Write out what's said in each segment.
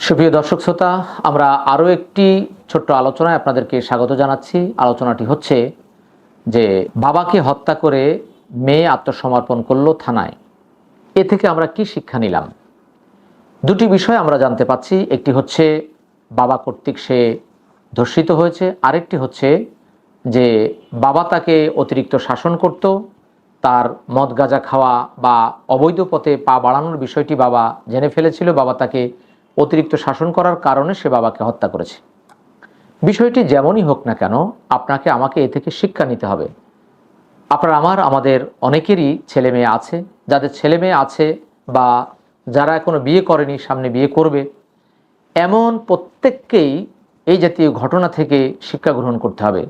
সুপ্রিয় দর্শক শ্রোতা, আমরা আরও একটি ছোট্ট আলোচনায় আপনাদেরকে স্বাগত জানাচ্ছি। আলোচনাটি হচ্ছে যে, বাবাকে হত্যা করে মেয়ে আত্মসমর্পণ করল থানায়। এ থেকে আমরা কি শিক্ষা নিলাম? দুটি বিষয় আমরা জানতে পাচ্ছি। একটি হচ্ছে, বাবা কর্তৃক সে ধর্ষিত হয়েছে। আরেকটি হচ্ছে যে, বাবা তাকে অতিরিক্ত শাসন করত। তার মদ, গাঁজা খাওয়া বা অবৈধ পথে পা বাড়ানোর বিষয়টি বাবা জেনে ফেলেছিল। বাবা তাকে অতিরিক্ত শাসন করার কারণে সে বাবাকে হত্যা করেছে। বিষয়টি যেমনই হোক না কেন, আপনাকে আমাকে এ থেকে শিক্ষা নিতে হবে। আপনার আমার, আমাদের অনেকেরই ছেলে মেয়ে আছে। যাদের ছেলে মেয়ে আছে বা যারা এখনও বিয়ে করেনি, সামনে বিয়ে করবে, এমন প্রত্যেককেই এই জাতীয় ঘটনা থেকে শিক্ষা গ্রহণ করতে হবে।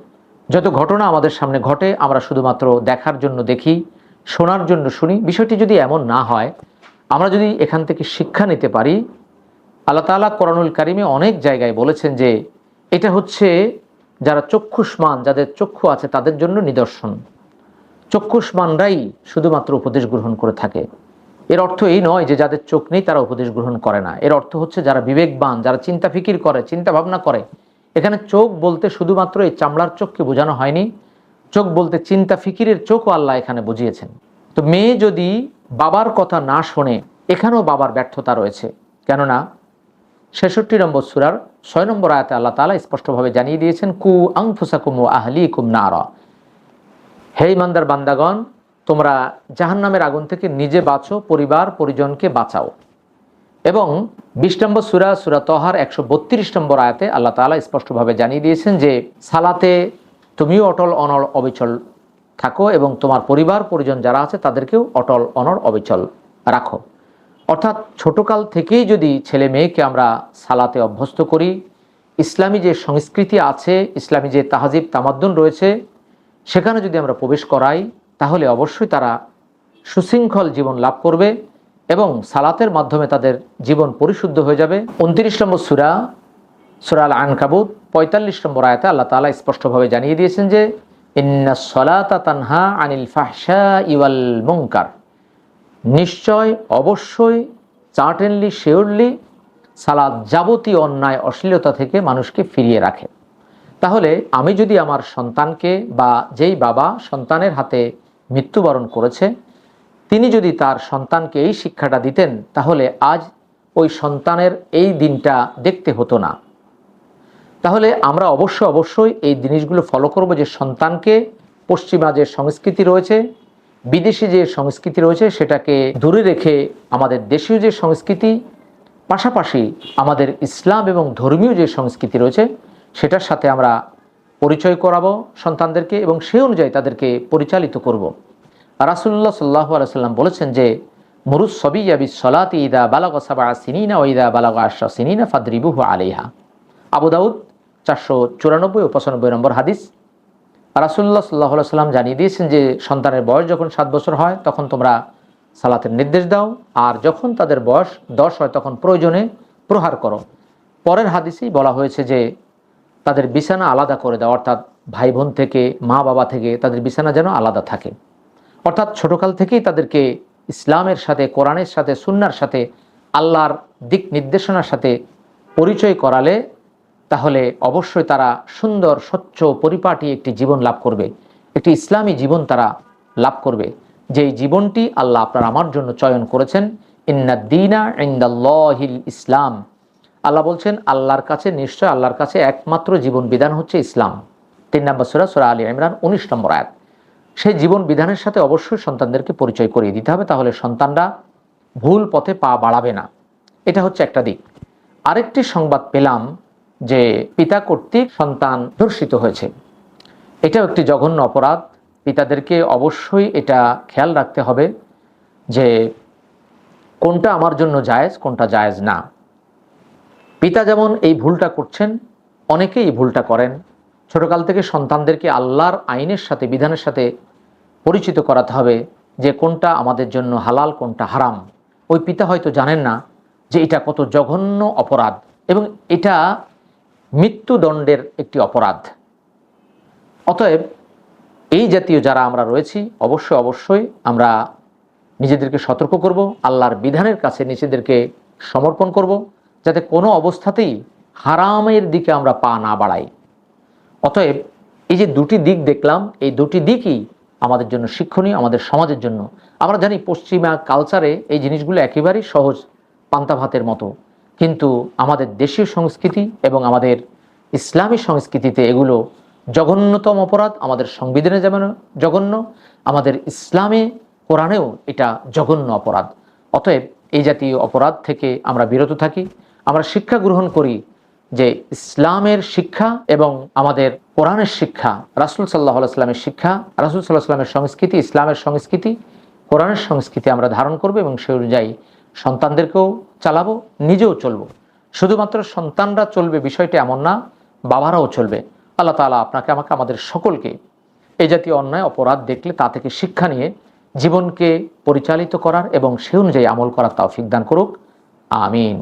যত ঘটনা আমাদের সামনে ঘটে, আমরা শুধুমাত্র দেখার জন্য দেখি, শোনার জন্য শুনি। বিষয়টি যদি এমন না হয়, আমরা যদি এখান থেকে শিক্ষা নিতে পারি আল্লাহ তালা করণুল কারিমে অনেক জায়গায় বলেছেন যে এটা হচ্ছে যারা চক্ষুষ্মান, যাদের চক্ষু আছে তাদের জন্য নিদর্শন। চক্ষুষ্মানরাই শুধুমাত্র উপদেশ গ্রহণ করে থাকে। এর অর্থ এই নয় যে যাদের চোখ নেই তারা উপদেশ গ্রহণ করে না। এর অর্থ হচ্ছে যারা বিবেকবান, যারা চিন্তা ফিকির করে, চিন্তা ভাবনা করে, এখানে চোখ বলতে শুধুমাত্র এই চামড়ার চোখকে বোঝানো হয়নি। চোখ বলতে চিন্তা ফিকিরের চোখও আল্লাহ এখানে বুঝিয়েছেন। তো মেয়ে যদি বাবার কথা না শোনে, এখানেও বাবার ব্যর্থতা রয়েছে। কেননা ছেষট্টি নম্বর সুরার ছয় নম্বর আয়াতে আল্লাহ তালা স্পষ্টভাবে জানিয়ে দিয়েছেন, কু আংফুসাকুম আহলি কুম না হে ইমানদার বান্দাগণ, তোমরা জাহান্নামের আগুন থেকে নিজে বাঁচো, পরিবার, পরিজনকে বাঁচাও। এবং বিশ নম্বর সুরা সুরা তহার একশো বত্রিশ নম্বর আয়াতে আল্লাহ তালা স্পষ্টভাবে জানিয়ে দিয়েছেন যে, সালাতে তুমিও অটল অনল অবিচল থাকো এবং তোমার পরিবার, পরিজন যারা আছে তাদেরকেও অটল অনল অবিচল রাখো। অর্থাৎ ছোটকাল থেকেই যদি ছেলে মেয়েকে আমরা সালাতে অভ্যস্ত করি, ইসলামী যে সংস্কৃতি আছে, ইসলামী যে তাহাজিব, তামাদ্দুন রয়েছে, সেখানে যদি আমরা প্রবেশ করাই, তাহলে অবশ্যই তারা সুশৃঙ্খল জীবন লাভ করবে এবং সালাতের মাধ্যমে তাদের জীবন পরিশুদ্ধ হয়ে যাবে। উনত্রিশ নম্বর সুরা সুরাল আনকাবুত পঁয়তাল্লিশ নম্বর আয়তে আল্লাহ তালা স্পষ্টভাবে জানিয়ে দিয়েছেন যে ইন্না সলাতা তানহা আনিল ফাহসা ইওয়াল মুঙ্কার নিশ্চয়, অবশ্যই, চার্টেনলি, শিওরলি, সালাদ যাবতীয় অন্যায়, অশ্লীলতা থেকে মানুষকে ফিরিয়ে রাখে। তাহলে আমি যদি আমার সন্তানকে বা যেই বাবা সন্তানের হাতে মৃত্যুবরণ করেছে, তিনি যদি তার সন্তানকে এই শিক্ষাটা দিতেন, তাহলে আজ ওই সন্তানের এই দিনটা দেখতে হতো না। তাহলে আমরা অবশ্য অবশ্যই এই জিনিসগুলো ফলো করব যে সন্তানকে পশ্চিমা যে সংস্কৃতি রয়েছে বিদেশি যে সংস্কৃতি রয়েছে সেটাকে দূরে রেখে আমাদের দেশীয় যে সংস্কৃতি, পাশাপাশি আমাদের ইসলাম এবং ধর্মীয় যে সংস্কৃতি রয়েছে সেটার সাথে আমরা পরিচয় করাবো সন্তানদেরকে এবং সেই অনুযায়ী তাদেরকে পরিচালিত করব। রাসুল্লাহ সাল্লাহ আলাইসাল্লাম বলেছেন যে, মুরুস সবি ইয়াবি সলাত ইদা বালাগ সাবা সিনিনা ও ইদা বালাগ আশা সিনিনা ফাদরিবুহু আলিহা আবু দাউদ চারশো চুরানব্বই ও পঁচানব্বই নম্বর হাদিস রাসুল্লাহ সাল্লাহ সাল্লাম জানিয়ে দিয়েছেন যে সন্তানের বয়স যখন সাত বছর হয়, তখন তোমরা সালাতের নির্দেশ দাও। আর যখন তাদের বয়স দশ হয়, তখন প্রয়োজনে প্রহার করো। পরের হাদিসেই বলা হয়েছে যে তাদের বিছানা আলাদা করে দাও, অর্থাৎ ভাই বোন থেকে, মা বাবা থেকে তাদের বিছানা যেন আলাদা থাকে। অর্থাৎ ছোটকাল থেকেই তাদেরকে ইসলামের সাথে, কোরআনের সাথে, সুন্নার সাথে, আল্লাহর দিক নির্দেশনার সাথে পরিচয় করালে তাহলে অবশ্যই তারা সুন্দর, স্বচ্ছ, পরিপাটি একটি জীবন লাভ করবে। একটি ইসলামী জীবন তারা লাভ করবে। যেই জীবনটি আল্লাহ আপনার আমার জন্য চয়ন করেছেন ইন্নাদ্দিনা ইন্দাল্লাহিল ইসলাম। আল্লাহ বলছেন, আল্লাহর কাছে নিশ্চয় আল্লাহর কাছে একমাত্র জীবন বিধান হচ্ছে ইসলাম। তিন নম্বর সুরা সুরা আলী ইমরান, উনিশ নম্বর আয়াত। সেই জীবন বিধানের সাথে অবশ্যই সন্তানদেরকে পরিচয় করিয়ে দিতে হবে, তাহলে সন্তানরা ভুল পথে পা বাড়াবে না। এটা হচ্ছে একটা দিক। আরেকটি সংবাদ পেলাম যে পিতা কর্তৃক সন্তান ধর্ষিত হয়েছে। এটাও একটি জঘন্য অপরাধ। পিতাদেরকে অবশ্যই এটা খেয়াল রাখতে হবে যে কোনটা আমার জন্য জায়েজ, কোনটা জায়েজ না। পিতা যেমন এই ভুলটা করছেন, অনেকেই এই ভুলটা করেন। ছোটকাল থেকে সন্তানদেরকে আল্লাহর আইনের সাথে, বিধানের সাথে পরিচিত করাতে হবে যে কোনটা আমাদের জন্য হালাল, কোনটা হারাম। ওই পিতা হয়তো জানেন না যে এটা কত জঘন্য অপরাধ। এবং এটা মৃত্যুদণ্ডের একটি অপরাধ। অতএব এই জাতীয় যারা আমরা রয়েছি, অবশ্যই অবশ্যই আমরা নিজেদেরকে সতর্ক করব, আল্লাহর বিধানের কাছে নিজেদেরকে সমর্পণ করব, যাতে কোনো অবস্থাতেই হারামের দিকে আমরা পা না বাড়াই। অতএব এই যে দুটি দিক দেখলাম, এই দুটি দিকই আমাদের জন্য শিক্ষণীয়, আমাদের সমাজের জন্য। আমরা জানি পশ্চিমা কালচারে এই জিনিসগুলো একেবারেই সহজ পান্তা ভাতের মতো। কিন্তু আমাদের দেশীয় সংস্কৃতি এবং আমাদের ইসলামী সংস্কৃতিতে এগুলো জঘন্যতম অপরাধ। আমাদের সংবিধানে যেমন জঘন্য, আমাদের ইসলামে কোরআনেও এটা জঘন্য অপরাধ। অতএব এই জাতীয় অপরাধ থেকে আমরা বিরত থাকি। আমরা শিক্ষা গ্রহণ করি যে ইসলামের শিক্ষা এবং আমাদের কোরআনের শিক্ষা, রাসুল সাল্লাহ সাল্লামের শিক্ষা, রাসুল সাল্লাহ সাল্লামের সংস্কৃতি, ইসলামের সংস্কৃতি, কোরআনের সংস্কৃতি আমরা ধারণ করব এবং সেই অনুযায়ী সন্তানদেরকেও চালাবো, নিজেও চলবো। শুধুমাত্র সন্তানরা চলবে বিষয়টি এমন না, বাবারাও চলবে। আল্লাহ তালা আপনাকে, আমাকে, আমাদের সকলকে এ জাতীয় অন্যায়, অপরাধ দেখলে তা থেকে শিক্ষা নিয়ে জীবনকে পরিচালিত করার এবং সে অনুযায়ী আমল করার তাও দান করুক। আমিন।